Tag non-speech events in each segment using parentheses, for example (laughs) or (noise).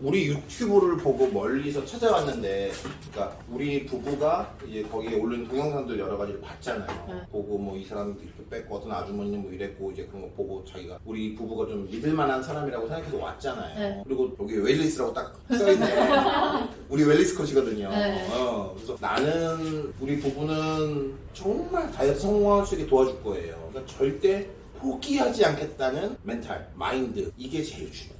우리 유튜브를 보고 멀리서 찾아왔는데, 그러니까 우리 부부가 이제 거기에 올린 동영상들 여러 가지를 봤잖아요. 네. 보고 뭐 이 사람 이렇게 뺐고 어떤 아주머니는 뭐 이랬고 이제 그런 거 보고 자기가 우리 부부가 좀 믿을 만한 사람이라고 생각해서 왔잖아요. 네. 그리고 여기 웰리스라고 딱 써있네. (laughs) 우리 웰리스 코치거든요. 네. 어, 그래서 나는 우리 부부는 정말 다이어트 성공할 수 있게 도와줄 거예요. 그러니까 절대 포기하지 않겠다는 멘탈, 마인드 이게 제일 중요해요.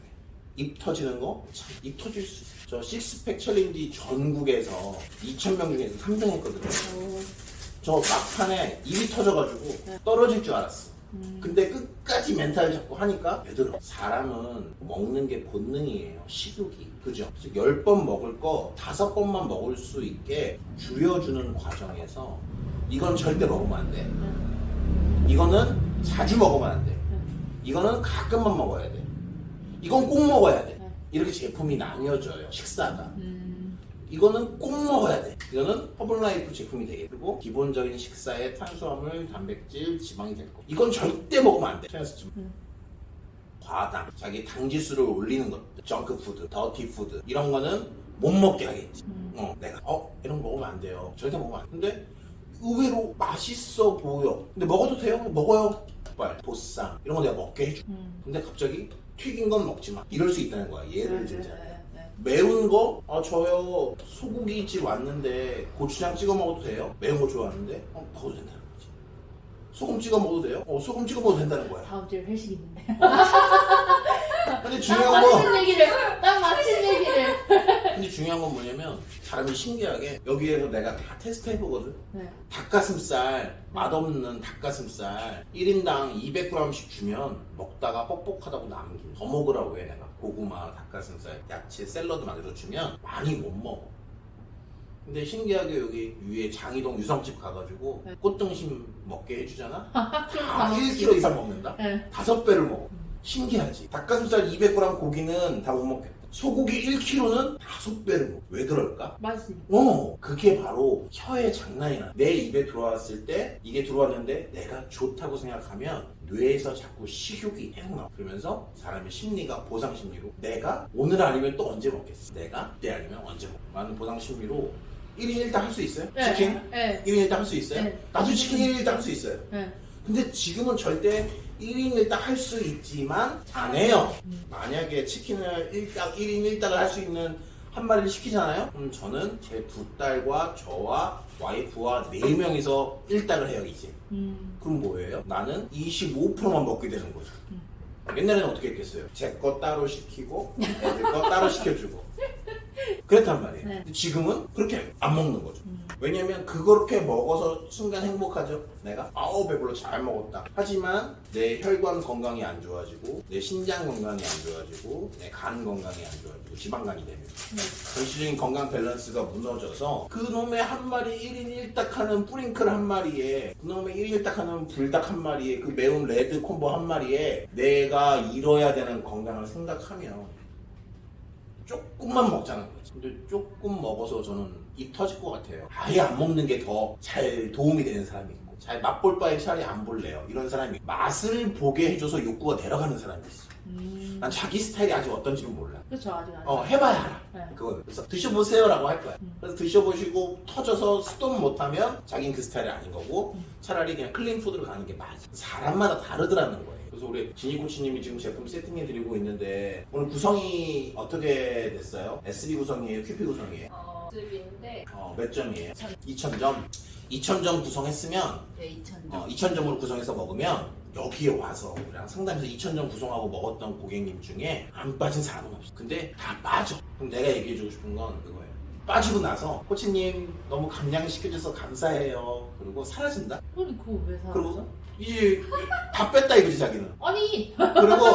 입 터지는 거, 참, 입 터질 수 있어요. 저 식스팩 챌린지 전국에서 2,000명 중에서 3등 했거든요. 오. 저 막판에 입이 터져가지고 네. 떨어질 줄 알았어. 음. 근데 끝까지 멘탈 잡고 하니까 되더라. 사람은 먹는 게 본능이에요. 식욕이. 그죠? 그래서 10번 먹을 거 5번만 먹을 수 있게 줄여주는 과정에서 이건 절대 먹으면 안 돼. 네. 이거는 자주 먹으면 안 돼. 네. 이거는 가끔만 먹어야 돼. 이건 꼭 먹어야 돼. 네. 이렇게 제품이 나뉘어져요. 식사가. 음. 이거는 꼭 먹어야 돼. 이거는 허블라이프 제품이 되겠고 기본적인 식사에 탄수화물, 단백질, 지방이 될 거. 이건 절대 먹으면 안 돼. 트랜스지 음. 과당, 자기 당 지수를 올리는 것들, 정크 푸드, 더티 푸드 이런 거는 못 먹게 하겠지. 음. 어, 내가 어 이런 거 먹으면 안 돼요. 절대 먹으면 안 돼. 근데 의외로 맛있어 보여. 근데 먹어도 돼요? 먹어요. 족발, 보쌈 이런 거 내가 먹게 해줘. 음. 근데 갑자기 튀긴 건 먹지 마. 이럴 수 있다는 거야. 예를 네, 들자면. 네, 네. 매운 거? 아 저요 소고기집 왔는데 고추장 찍어 먹어도 돼요? 매운 거 좋아하는데? 어 먹어도 된다는 거지 소금 찍어 먹어도 돼요? 어 소금 찍어 먹어도 된다는 거야 다음 주에 회식 있는데. (laughs) 근데 딱 중요한 건 맞춘 얘기를. 딱 맞춘 얘기를. 근데 중요한 건 뭐냐면 사람이 신기하게 여기에서 내가 다 테스트 해보거든. 네. 닭가슴살 맛없는 닭가슴살 1인당 200g씩 주면 먹다가 뻑뻑하다고 남김 더 먹으라고 해 내가. 고구마 닭가슴살 야채 샐러드 만들어 주면 많이 못 먹어. 근데 신기하게 여기 위에 장이동 유성집 가가지고 네. 꽃등심 먹게 해주잖아? (laughs) 다다 1kg 이상 먹는다? 네. 다섯 배를 먹어. 신기하지. 닭가슴살 200g 고기는 다 못 먹겠다 소고기 1kg는 다섯 먹어 왜 그럴까? 맛있으니까. 어, 그게 바로 혀의 장난이 나. 내 입에 들어왔을 때 이게 들어왔는데 내가 좋다고 생각하면 뇌에서 자꾸 식욕이 계속 나와. 그러면서 사람의 심리가 보상 심리로 내가 오늘 아니면 또 언제 먹겠어. 내가 그때 아니면 언제 먹. 라는 보상 심리로 1인 1당 할 수 있어요? 네. 치킨? 네. 1인 1당 할 수 있어요? 네. 나도 치킨 1인 1당 할 수 있어요. 네. 근데 지금은 절대 1인 1당 할수 있지만 안 해요. 음. 만약에 치킨을 1당, 1인 1당을 할 수 있는 한 마리를 시키잖아요? 그럼 저는 제 두 딸과 저와 와이프와 네 명이서 1당을 해요, 이제. 음. 그럼 뭐예요? 나는 25%만 먹게 되는 거죠. 음. 옛날에는 어떻게 했겠어요? 제 거 따로 시키고, 애들 거 따로 시켜주고. 그랬단 말이에요. 네. 지금은 그렇게 안 먹는 거죠. 음. 왜냐면 그렇게 먹어서 순간 행복하죠. 내가 아우 배불러 잘 먹었다. 하지만 내 혈관 건강이 안 좋아지고 내 신장 건강이 안 좋아지고 내 간 건강이 안 좋아지고 지방간이 되면 네. 전체적인 건강 밸런스가 무너져서 그 놈의 한 마리 1인 1닭 하는 뿌링클 한 마리에 그 놈의 1인 1닭 하는 불닭 한 마리에 그 매운 레드 콤보 한 마리에 내가 잃어야 되는 건강을 생각하면 조금만 먹자는 거지. 근데 조금 먹어서 저는 입 터질 것 같아요. 아예 안 먹는 게 더 잘 도움이 되는 사람이 있고, 잘 맛볼 바에 차라리 안 볼래요. 이런 사람이 맛을 보게 해줘서 욕구가 내려가는 사람이 있어. 음. 난 자기 스타일이 아직 어떤지는 몰라. 그렇죠 아직 안. 어, 해봐야 알아. 네. 그건. 그래서 드셔보세요라고 할 거야. 음. 그래서 드셔보시고 터져서 스톱 못하면 자기는 그 스타일이 아닌 거고 음. 차라리 그냥 클린 푸드로 가는 게 맞아. 사람마다 다르더라는 거예요. 그래서 우리 지니 코치님이 지금 제품 세팅해 드리고 있는데 오늘 구성이 어떻게 됐어요? SB 구성이에요? QP 구성이에요? 어, 습인데 어, 몇 점이에요? 2000. 2000점. 2000점 구성했으면 네, 2,000점. 어, 2000점으로 구성해서 먹으면 여기에 와서 우리랑 상담에서 2000점 구성하고 먹었던 고객님 중에 안 빠진 사람은 없어. 근데 다 빠져. 그럼 내가 얘기해주고 싶은 건 그거예요. 빠지고 나서 코치님 너무 감량시켜줘서 감사해요. 그리고 사라진다. 아니 그거 왜 사? 그리고 이제 다 뺐다 이거지 자기는. 아니 그리고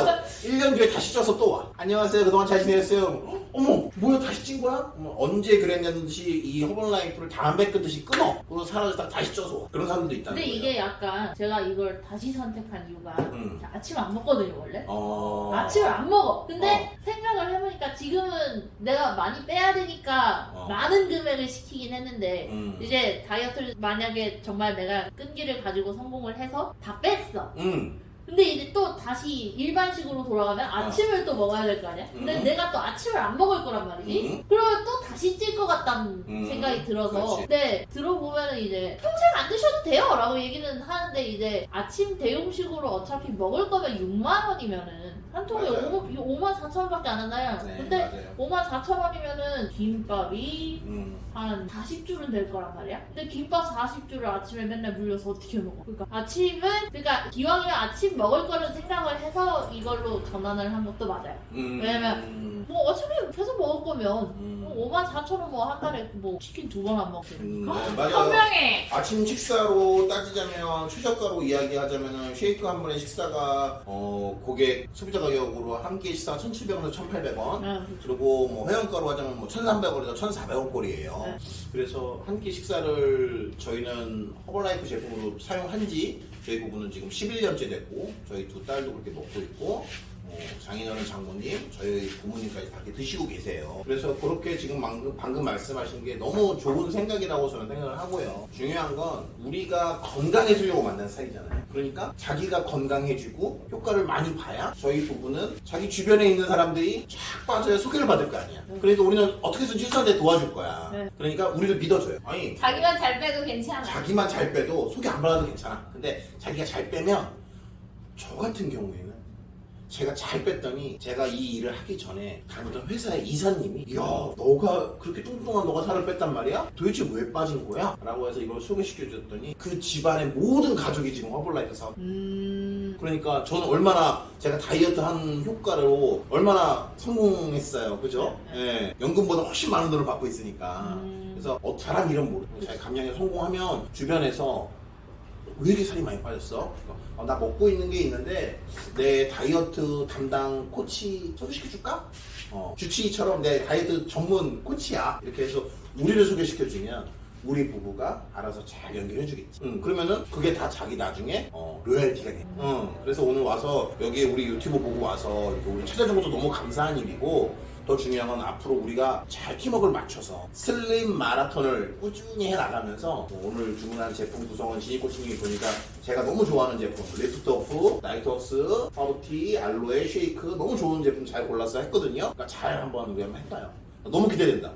1년 뒤에 다시 쪄서 또 와. 안녕하세요. 그동안 잘 지냈어요. 어? 어머, 뭐야, 다시 찐 거야? 어머, 언제 그랬냐는 듯이 이 허블 라이프를 담배 끊듯이 끊어. 그리고 사라졌다 다시 쪄서 와. 그런 사람도 있다는 근데 거예요. 이게 약간 제가 이걸 다시 선택한 이유가 음. 아침 안 먹거든요 원래. 어... 아침을 안 먹어. 근데 생각을 해보니까 지금은 내가 많이 빼야 되니까 어. 많은 금액을 시키긴 했는데 음. 이제 다이어트를 만약에 정말 내가 끈기를 가지고 성공을 해서 다 뺐어. 음. 근데 이제 또 다시 일반식으로 돌아가면 아침을 또 먹어야 될 거 아니야? 근데 음. 내가 또 아침을 안 먹을 거란 말이지? 음. 그러면 또 다시 찔 것 같다는 음. 생각이 들어서 그렇지. 근데 들어보면은 이제 평생 안 드셔도 돼요 라고 얘기는 하는데 이제 아침 대용식으로 어차피 먹을 거면 6만 원이면은 한 통에 맞아요. 5, 5만 4천 원밖에 안 한다요 네, 근데 맞아요. 5만 4천 원이면은 김밥이 음. 한 40줄은 될 거란 말이야. 근데 김밥 40줄을 아침에 맨날 물려서 어떻게 먹어? 그러니까 아침은 그러니까 기왕이면 아침 먹을 거를 생각을 해서 이걸로 전환을 한 것도 맞아요. 음. 왜냐면 음. 뭐 어차피 계속 먹을 거면 음. 5만 4천 원 뭐 한 달에 뭐 치킨 두 번 안 먹고. 음, 어? 네, 맞아요. 현명해. 아침 식사로 따지자면 최저가로 이야기하자면은 쉐이크 한 번의 식사가 어 고객 소비자 가격으로 한 끼 식사가 1,700원에서 1,800원 응. 그리고 뭐 회원가로 하자면 뭐 1,300원에서 1,400원 꼴이에요. 네. 그래서 한 끼 식사를 저희는 허벌라이프 제품으로 사용한 지 저희 부부는 지금 11년째 됐고 저희 두 딸도 그렇게 먹고 있고 어, 장인어른 장모님 저희 부모님까지 다 이렇게 드시고 계세요. 그래서 그렇게 지금 방금, 방금 말씀하신 게 너무 좋은 생각이라고 저는 생각을 하고요. 중요한 건 우리가 건강해지려고 만든 사이잖아요. 그러니까 자기가 건강해지고 효과를 많이 봐야 저희 부부는 자기 주변에 있는 사람들이 쫙 빠져야 소개를 받을 거 아니야. 그러니까 우리는 어떻게든 실수한테 도와줄 거야. 네. 그러니까 우리를 믿어줘요. 아니 자기만 잘 빼도 괜찮아. 자기만 잘 빼도 소개 안 받아도 괜찮아. 근데 자기가 잘 빼면 저 같은 경우에는 제가 잘 뺐더니 제가 이 일을 하기 전에 다니던 회사의 이사님이 야 너가 그렇게 뚱뚱한 너가 살을 뺐단 말이야? 도대체 왜 빠진 거야? 라고 해서 이걸 소개시켜 줬더니 그 집안의 모든 가족이 지금 허블라이프 사업 음. 그러니까 저는 얼마나 제가 다이어트 한 효과로 얼마나 성공했어요 그죠? 예 연금보다 훨씬 많은 돈을 받고 있으니까 음. 그래서 어, 사람 이름 모르고 잘 감량에 성공하면 주변에서 왜 이렇게 살이 많이 빠졌어? 어, 나 먹고 있는 게 있는데 내 다이어트 담당 코치 소개시켜줄까? 어, 주치의처럼 내 다이어트 전문 코치야 이렇게 해서 우리를 소개시켜주면 우리 부부가 알아서 잘 연결해주겠지. 응, 그러면은 그게 다 자기 나중에 어, 로열티가 돼. 응, 그래서 오늘 와서 여기 우리 유튜브 보고 와서 이렇게 우리 찾아준 것도 너무 감사한 일이고 더 중요한 건 앞으로 우리가 잘 팀워크를 맞춰서 슬림 마라톤을 꾸준히 해 나가면서 뭐 오늘 주문한 제품 구성은 지니코치님이 보니까 제가 너무 좋아하는 제품 리프트 오프, 나이트워스, 허브티, 알로에, 쉐이크 너무 좋은 제품 잘 골라서 했거든요. 그러니까 잘 한번 우리 한번 해봐요. 너무 기대된다.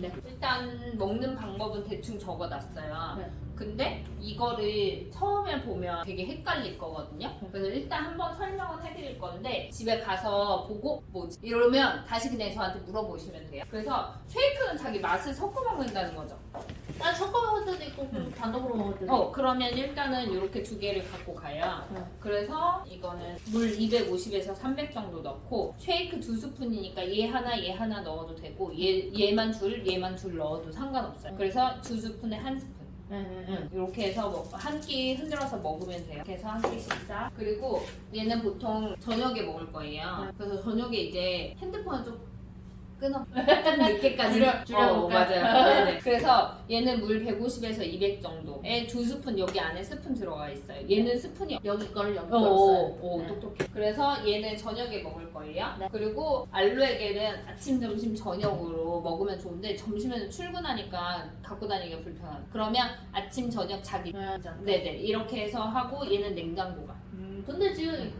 네. 일단 먹는 방법은 대충 적어놨어요. 네. 근데 이거를 처음에 보면 되게 헷갈릴 거거든요. 그래서 일단 한번 설명은 해드릴 건데 집에 가서 보고 뭐지 이러면 다시 그냥 저한테 물어보시면 돼요. 그래서 쉐이크는 자기 맛을 섞어 먹는다는 거죠. 난 섞어 먹을 때도 있고 그럼 단독으로 먹을 때도 어 그러면 일단은 이렇게 두 개를 갖고 가요. 네. 그래서 이거는 물 250에서 300 정도 넣고 쉐이크 두 스푼이니까 얘 하나 얘 하나 넣어도 되고 얘 얘만 줄 얘만 줄 넣어도 상관없어요. 그래서 두 스푼에 한 스푼. 네. 응, 이렇게 해서 한끼 흔들어서 먹으면 돼요. 이렇게 해서 한 끼 식사. 그리고 얘는 보통 저녁에 먹을 거예요. 네. 그래서 저녁에 이제 핸드폰을 좀 끊어. (laughs) 좀 늦게까지. 줄여- 줄여볼까? 어, 맞아요. 네네. 그래서 얘는 물 150에서 200 정도에 두 스푼 여기 안에 스푼 들어가 있어요. 얘는 스푼이 여기 거를 여기 오, 써요. 오, 네. 똑똑해. 그래서 얘는 저녁에 먹을 거예요. 네. 그리고 알로에겔은 아침, 점심, 저녁으로 먹으면 좋은데 점심에는 출근하니까 갖고 다니기가 불편하다. 그러면 아침, 저녁 자기. 네, 맞아. 네네 이렇게 해서 하고 얘는 냉장고가. 음, 근데 지금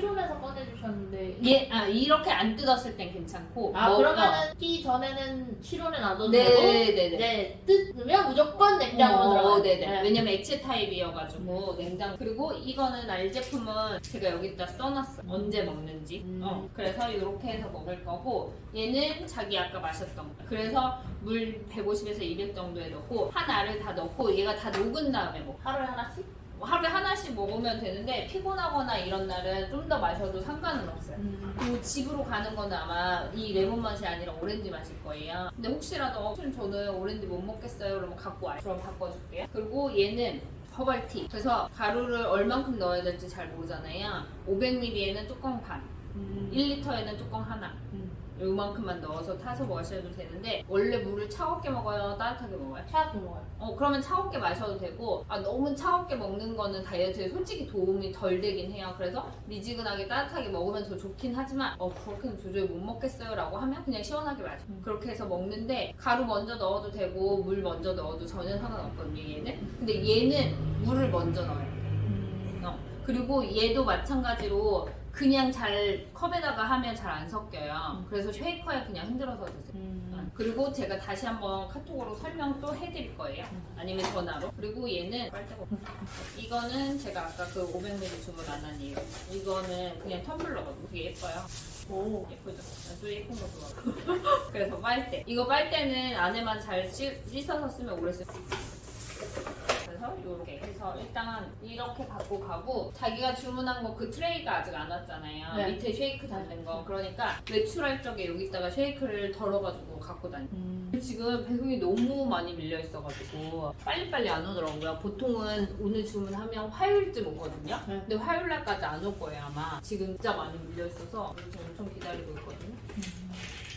실온에서 꺼내주셨는데 얘아 이렇게 안 뜯었을 땐 괜찮고. 아 먹- 그러면은 끼 전에는 실온에 놔둬도 되고 네 네 네. 이제 뜯으면 무조건 냉장고로 들어가. 어, 네네. 왜냐면 액체 타입이어가지고 냉장. 그리고 이거는 알 제품은 제가 여기다 써놨어. 언제 먹는지. 음. 어. 그래서 이렇게 해서 먹을 거고 얘는 자기 아까 마셨던 거. 그래서 물 150에서 200 정도에 넣고 한 알을 다 넣고 얘가 다 녹은 다음에 먹. 하루에 하나씩? 하루에 하나씩 먹으면 되는데 피곤하거나 이런 날은 좀 더 마셔도 상관은 없어요. 음. 그리고 집으로 가는 거는 아마 이 레몬 맛이 아니라 오렌지 맛일 거예요. 근데 혹시라도 어, 저는 오렌지 못 먹겠어요. 그러면 갖고 와요. 그럼 바꿔줄게요. 그리고 얘는 허벌티. 그래서 가루를 얼만큼 넣어야 될지 잘 모르잖아요. 500ml에는 뚜껑 반, 음. 1리터에는 뚜껑 하나. 음. 요만큼만 넣어서 타서 마셔도 되는데 원래 물을 차갑게 먹어요? 따뜻하게 먹어요? 차갑게 먹어요. 어 그러면 차갑게 마셔도 되고 아 너무 차갑게 먹는 거는 다이어트에 솔직히 도움이 덜 되긴 해요 그래서 미지근하게 따뜻하게 먹으면 더 좋긴 하지만 어 그렇게는 도저히 못 먹겠어요 라고 하면 그냥 시원하게 마셔 음. 그렇게 해서 먹는데 가루 먼저 넣어도 되고 물 먼저 넣어도 전혀 상관없거든요 얘는 근데 얘는 물을 먼저 넣어요 음. 어, 그리고 얘도 마찬가지로 그냥 잘 컵에다가 하면 잘 안 섞여요. 그래서 쉐이커에 그냥 흔들어서 드세요. 음. 그리고 제가 다시 한번 카톡으로 설명 또 해드릴 거예요. 아니면 전화로. 그리고 얘는 빨대가 없어. 이거는 제가 아까 그 500ml 주문 안한 이유. 이거는 그냥 텀블러거든요. 되게 예뻐요. 오. 예쁘죠? 난또 예쁜 거 좋아하고. (laughs) 그래서 빨대. 이거 빨대는 안에만 잘 씻, 씻어서 쓰면 오래 쓸 그래서 이렇게 해서 일단 이렇게 갖고 가고 자기가 주문한 거 그 트레이가 아직 안 왔잖아요. 네. 밑에 쉐이크 담는 거. 그러니까 외출할 적에 여기다가 쉐이크를 덜어가지고 갖고 다니. 음. 지금 배송이 너무 많이 밀려 있어가지고 빨리빨리 안 오더라고요. 보통은 오늘 주문하면 화요일쯤 오거든요. 네. 근데 화요일 날까지 안 올 거예요 아마. 지금 진짜 많이 밀려 있어서 지금 엄청 기다리고 있거든요.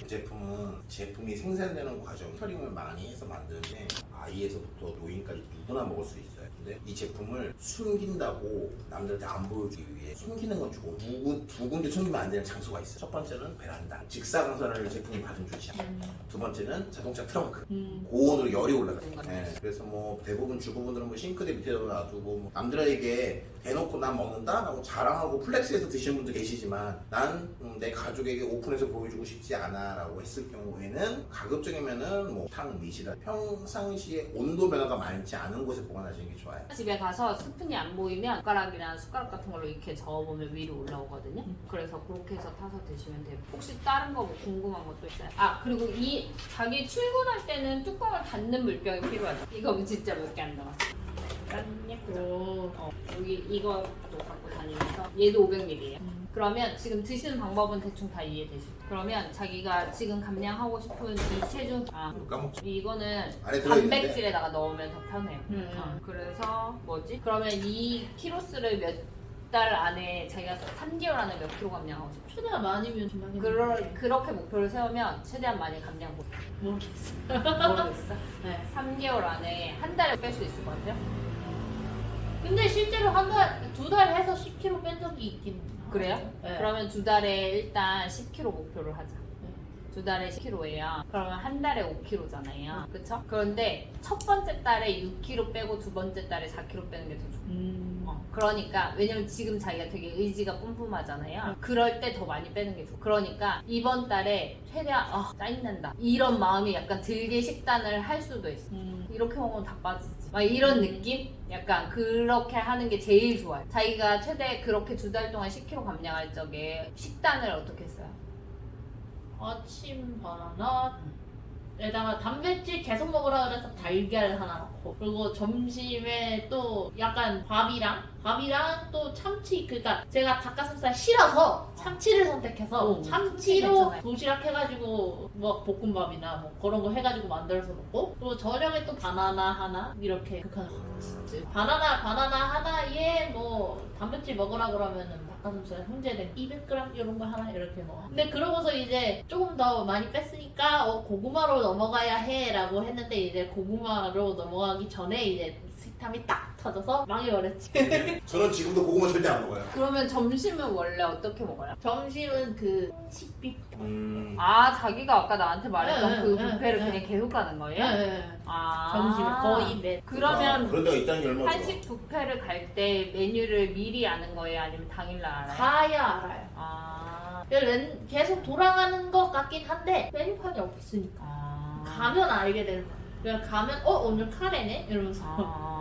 이 제품은 제품이 생산되는 과정 터링을 많이 해서 만드는데 아이에서부터 노인까지 누구나 먹을 수 있어요. 근데 이 제품을 숨긴다고 남들한테 안 보여주기 위해 숨기는 건 좋고 두, 군- 두 군데 숨기면 안 되는 장소가 있어요. 첫 번째는 베란다. 직사광선을 제품이 받은 좋지 않아요. 두 번째는 자동차 트렁크. 음. 고온으로 열이 올라가요. 네, 그래서 뭐 대부분 주부분들은 뭐 싱크대 밑에 놔두고 뭐 남들에게 대놓고 난 먹는다라고 자랑하고 플렉스해서 드시는 분도 계시지만 난 내 가족에게 오픈해서 보여주고 싶지 않아라고 했을 경우에는 가급적이면은 뭐탕 밑이라 평상시 에 온도 변화가 많지 않은 곳에 보관하시는 게 좋아요. 집에 가서 스푼이 안 보이면 숟가락이나 숟가락 같은 걸로 이렇게 저어보면 위로 올라오거든요. 그래서 그렇게 해서 타서 드시면 돼요. 혹시 다른 거뭐 궁금한 것도 있어요? 아 그리고 이 자기 출근할 때는 뚜껑을 닫는 물병이 필요하죠. 이거 진짜 몇 개 안 남았어. 짠 예쁘죠? 오. 어, 여기 이것도 갖고 다니면서 얘도 500ml예요. 그러면 지금 드시는 방법은 대충 다 이해되시죠? 그러면 자기가 지금 감량하고 싶은 이 체중 아 이거 까먹죠. 이거는 안에 들어있는데 단백질에다가 넣으면 더 편해요. 음. 어, 그래서 뭐지? 그러면 이 키로수를 몇 달 안에 자기가 3개월 안에 몇 킬로 감량하고 싶어? 최대한 많이면 좀 많이 그러, 그렇게 목표를 세우면 최대한 많이 감량 못 모르겠어. 모르겠어. (laughs) 네. 3개월 안에 한 달에 뺄 수 있을 것 같아요? 근데 실제로 한 달, 두 달 해서 10kg 뺀 적이 있긴 그래요? 네. 그러면 두 달에 일단 10kg 목표를 하자. 두 달에 10kg예요. 그러면 한 달에 5kg잖아요. 그쵸? 그런데 첫 번째 달에 6kg 빼고 두 번째 달에 4kg 빼는 게 더 좋아. 음. 어, 그러니까 왜냐면 지금 자기가 되게 의지가 뿜뿜하잖아요. 그럴 때 더 많이 빼는 게 좋아. 그러니까 이번 달에 최대한 아 짜증난다 이런 마음이 약간 들게 식단을 할 수도 있어. 음. 이렇게 먹으면 다 빠지지. 막 이런 느낌? 약간 그렇게 하는 게 제일 좋아요. 자기가 최대 그렇게 두 달 동안 10kg 감량할 적에 식단을 어떻게 했어요? 아침 바나나 에다가 단백질 계속 먹으라 그래서 달걀 하나 넣고 그리고 점심에 또 약간 밥이랑 밥이랑 또 참치 그러니까 제가 닭가슴살 싫어서 참치를 선택해서 오, 참치 참치로. 도시락 해가지고 뭐 볶음밥이나 뭐 그런 거 해가지고 만들어서 먹고 그리고 저녁에 또 바나나 하나 이렇게 극한 진짜 바나나 바나나 하나에 뭐 단백질 먹으라 그러면은 닭가슴살 훈제된 200g 이런 거 하나 이렇게 먹어. 근데 그러고서 이제 조금 더 많이 뺐으니까 어, 고구마로 넘어가야 해라고 했는데 이제 고구마로 넘어가기 전에 이제 식탐이 딱 터져서 망해버렸지. (laughs) 저는 지금도 고구마 절대 안 먹어요. 그러면 점심은 원래 어떻게 먹어요? 점심은 그 식비. 음, 아 자기가 아까 나한테 말했던 네, 그 네, 뷔페를 네. 그냥 계속 가는 예, 거예요? 예. 아 점심에 거의 매. 그러면 그런 데가 있다는 게 얼마나 좋아. 한식 뷔페를 갈 때 메뉴를 미리 아는 거예요? 아니면 당일날 알아요? 가야 알아요. 아, 렌- 계속 돌아가는 것 같긴 한데 메뉴판이 없으니까. 아. 가면 알게 되는 거야. 그냥 가면 어 오늘 카레네 이러면서. 아,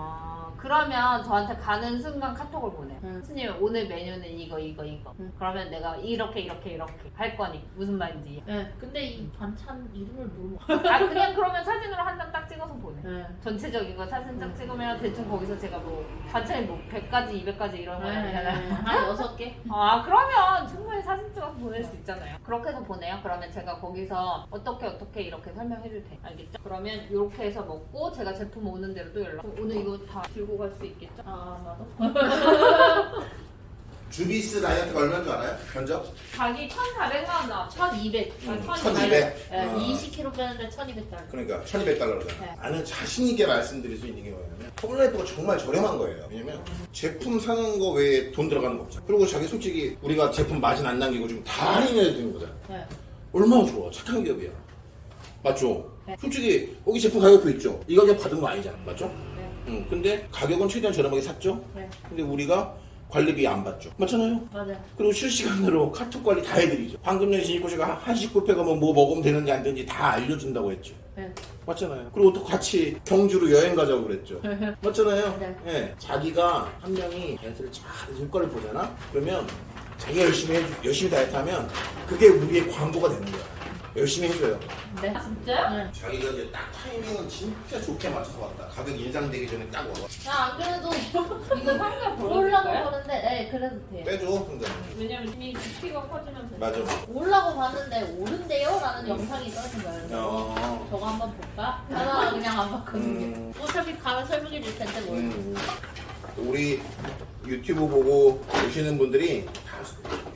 그러면 저한테 가는 순간 카톡을 보내. 응. 스님 오늘 메뉴는 이거 이거 이거. 응. 그러면 내가 이렇게 이렇게 이렇게 할 거니 무슨 말인지. 예. 근데 이 반찬 이름을 모르고. 아 그냥 그러면 사진으로 한 장 딱 찍어서 보내. 예. 전체적인 거 사진 딱 찍으면 대충 거기서 제가 뭐 반찬이 뭐 100가지 200가지 이런 거 예, 아니잖아요. 한 여섯 개. (laughs) 아 그러면 충분히 사진 찍어서 보낼 수 있잖아요. 그렇게 해서 보내요. 그러면 제가 거기서 어떻게 어떻게 이렇게 설명해 줄 테니 알겠죠? 그러면 이렇게 해서 먹고 제가 제품 오는 대로 또 연락. 그럼 오늘 이거 다 들고 갈 수 있겠죠? 아 맞아. (laughs) 주비스 다이어트가 얼마인 줄 알아요? 견적? 자기 1,400만 원 나왔죠? 1200. 음, 1200. 1200. 예, 어. 20kg 빼는데 1200달러. 그러니까 1200달러잖아. 네. 나는 자신 있게 말씀드릴 수 있는 게 뭐냐면 홈라이프가 정말 저렴한 거예요. 왜냐면 제품 사는 거 외에 돈 들어가는 거 없잖아. 그리고 자기 솔직히 우리가 제품 마진 안 남기고 지금 다 할인해야 되는 거잖아. 예. 얼마나 좋아. 착한 기업이야. 맞죠? 네. 솔직히 여기 제품 가격표 있죠? 이 가격 받은 거 아니잖아. 맞죠? 네. 응. 근데 가격은 최대한 저렴하게 샀죠? 네. 근데 우리가 관리비 안 받죠. 맞잖아요. 맞아요. 그리고 실시간으로 카톡 관리 다 해드리죠. 방금 전에 신입고시가 한식 뷔페 가면 뭐 먹으면 되는지 안 되는지 다 알려준다고 했죠. 네. 맞잖아요. 그리고 또 같이 경주로 여행 가자고 그랬죠. 맞잖아요. 네. 예. 자기가 한 명이 다이어트를 잘 효과를 보잖아. 그러면 자기가 열심히 해, 열심히 다이어트 하면 그게 우리의 광고가 되는 거야. 열심히 해줘요. 네. 진짜요? 네. 자기가 이제 딱 타이밍은 진짜 좋게 맞춰서 왔다. 가격 인상되기 전에 딱 와서 나안 그래도 (laughs) 이거 상가 보러줄까요? 그러는데, 네, 그래도 돼요. 빼줘, 근데. 왜냐면 이미 부피가 커지면서 맞아. 올라고 봤는데 오른데요? 라는 영상이 떠진 거예요. 그래서 어. 저거 한번 볼까? 하다가 그냥 안 봤거든요. 음. 어차피 가면 설명해 줄 텐데 뭘. 음. 우리 유튜브 보고 오시는 분들이 다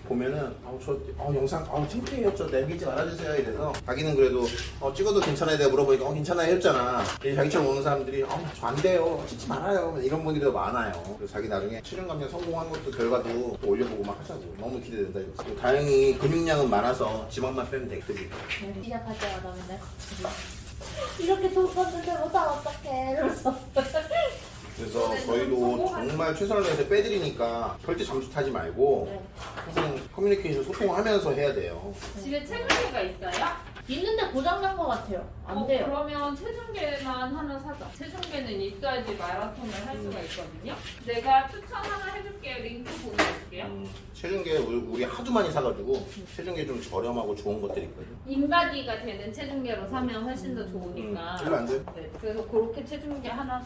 보면은 아우 저 어, 영상 아우 창피해요. 저 내밀지 말아주세요. 이래서 자기는 그래도 어, 찍어도 괜찮아요. 내가 물어보니까 어 괜찮아요. 했잖아. 자기처럼 오는 사람들이 어저안 돼요. 찍지 말아요. 이런 분들이 더 많아요. 그래서 자기 나중에 출연 감량 성공한 것도 결과도 또 올려보고 막 하자고. 너무 기대된다 이거. 다행히 근육량은 많아서 지방만 빼면 되겠지? 맨날 갑자기 이렇게 돈 썼는데 못하면 어떡해. 이러면서 그래서 저희도 정말 최선을 다해서 빼드리니까 절대 잠수 타지 말고 네. 항상 커뮤니케이션 소통하면서 해야 돼요. 집에 체중계가 있어요? 있는데 고장난 것 같아요 안 어, 돼요 그러면 체중계만 하나 사자. 체중계는 있어야지 마라톤을 할 수가 있거든요. 내가 추천 하나 해줄게요. 링크 보내줄게요. 음, 체중계 우리, 우리 하도 많이 사가지고 체중계 좀 저렴하고 좋은 것들이 있거든. 인바디가 되는 체중계로 사면 훨씬 더 음, 좋으니까. 별로 안 돼. 네, 그래서 그렇게 체중계 하나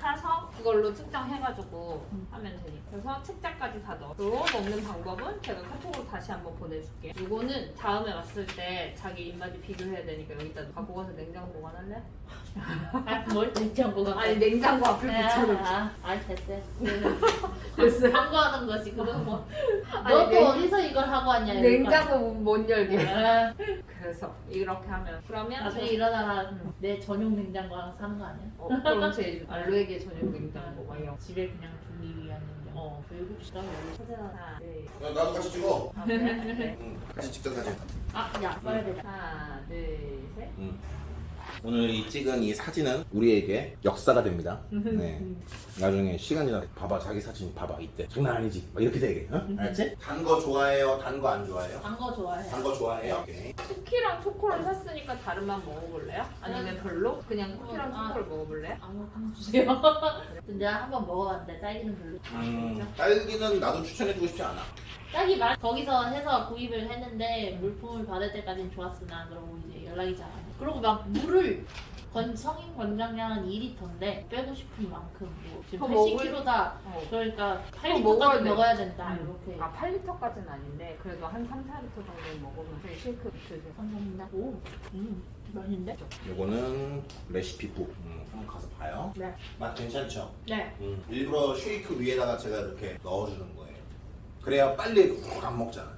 사서 그걸로 측정해가지고 하면 되니까. 그래서 책자까지 다 넣어. 그리고 먹는 방법은 제가 카톡으로 다시 한번 보내줄게. 이거는 다음에 왔을 때 자기 입맛이 비교해야 되니까 여기다 갖고 가서 냉장고 보관할래? 아뭘 냉장고 가 아니 냉장고 앞에. 아, 아니 됐어요 (laughs) 됐어요. 광고하는 거지 그건 뭐 아니, 너또 냉- 어디서 이걸 하고 왔냐 이러니까. 냉장고 못 열게. 아, 그래서 이렇게 하면 그러면 나중에 제- 이러다가 내 전용 냉장고 하나 사는 거 아니야? 어, 그럼 제 알로에 게 전용 냉장고 와요. 집에 그냥 냉장고 어 외국 시장 여기 하나, 둘, 야, 나도 같이 찍어. 아, 네. 응, 같이 찍자 사진. 아야 써야 되다 하나, 둘, 셋. 응. 오늘 이 찍은 이 사진은 우리에게 역사가 됩니다. 네. 나중에 시간 지나 봐봐 자기 사진 봐봐 이때 장난 아니지 막 이렇게 되게 어? 알지? 단 거 좋아해요? 단 거 안 좋아해요? 단 거 좋아해 단 거 좋아해요? 오케이. 쿠키랑 초코를 샀으니까 다른 맛 먹어볼래요? 아니면 별로? 그냥 쿠키랑 아. 초코를 먹어볼래요? 아무거나 주세요 (laughs) 근데 내가 한번 먹어봤는데 딸기는 별로 음, 딸기는 나도 추천해주고 싶지 않아. 딸기 맛 거기서 해서 구입을 했는데 물품을 받을 때까지는 좋았으나 그러고 이제 연락이 잘 안. 그리고 막 물을 건 성인 권장량 은 2리터인데 빼고 싶은 만큼 뭐 지금 더 먹을- 80kg다 어. 그러니까 먹어야 8리터까지 돼. 먹어야 된다 음. 이렇게 아 8리터까지는 아닌데 그래도 한 3, 4리터 정도 먹으면 되게 실크 드세요. 감사합니다 오, 음, 맛있는데? 요거는 레시피북. 음, 한번 가서 봐요. 네. 맛 괜찮죠? 네 음, 일부러 쉐이크 위에다가 제가 이렇게 넣어주는 거예요. 그래야 빨리 훅안 먹잖아.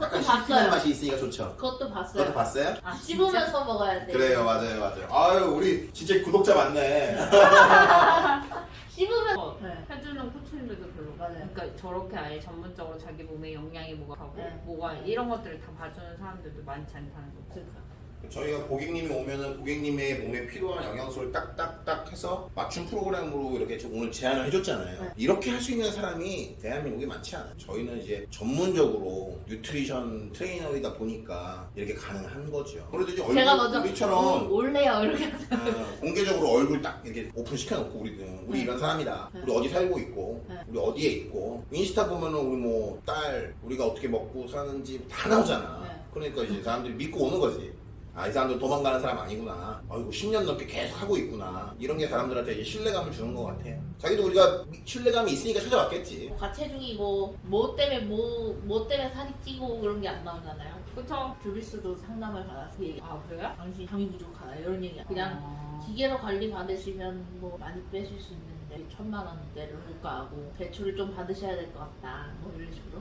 약간 그것도 씹히는 봤어요. 맛이 있으니까 좋죠. 그것도 봤어요 그것도 봤어요? 아, 씹으면서 먹어야 돼 그래요, 맞아요, 맞아요. 아유, 우리 진짜 구독자 많네. (laughs) 씹으면서 네. 해주는 코치님들도 별로 맞아요. 그러니까 저렇게 아예 전문적으로 자기 몸에 영양이 뭐가 가고 네. 뭐가 이런 것들을 다 봐주는 사람들도 많지 않다는 거죠. 그러니까. 저희가 고객님이 오면은 고객님의 몸에 필요한 영양소를 딱딱딱 해서 맞춤 프로그램으로 이렇게 지금 오늘 제안을 해줬잖아요. 네. 이렇게 할 수 있는 사람이 대한민국에 많지 않아요. 저희는 이제 전문적으로 뉴트리션 트레이너이다 보니까 이렇게 가능한 거죠. 그래도 이제 얼굴 제가 먼저 우리처럼 오, 올래요 이렇게 어, 공개적으로 얼굴 딱 이렇게 오픈 시켜놓고 우리는 우리 네. 이런 사람이다. 네. 우리 어디 살고 있고 네. 우리 어디에 있고 인스타 보면은 우리 뭐 딸 우리가 어떻게 먹고 사는지 다 나오잖아. 네. 그러니까 이제 사람들이 믿고 오는 거지. 아, 이 사람들 도망가는 사람 아니구나. 아이고, 10년 넘게 계속 하고 있구나. 이런 게 사람들한테 이제 신뢰감을 주는 것 같아요. 자기도 우리가 신뢰감이 있으니까 찾아왔겠지. 뭐 가체중이고 뭐 때문에 뭐, 뭐 때문에 살이 찌고 그런 게 안 나오잖아요 그쵸? 주비스도 상담을 받아서 그 얘기 아 그래요? 당신 형이 부족하다 이런 얘기야 그냥 아. 기계로 관리 받으시면 뭐 많이 빼실 수 있는데 천만 원대를 호가하고 대출을 좀 받으셔야 될 것 같다 뭐 이런 식으로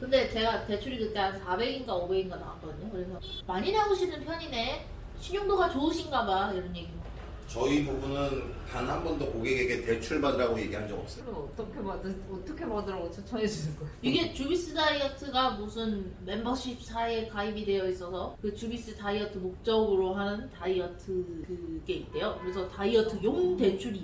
근데 제가 대출이 그때 한 400인가 500인가 나왔거든요 그래서 많이 나오시는 편이네 신용도가 좋으신가 봐 이런 얘기 저희 부부는 단 한 번도 고객에게 대출 받으라고 얘기한 적 없어요. 그럼 어떻게 받으 어떻게 받으라고 추천해 주는 거예요? 이게 주비스 다이어트가 무슨 멤버십 사에 가입이 되어 있어서 그 주비스 다이어트 목적으로 하는 다이어트 그게 있대요. 그래서 다이어트용 대출이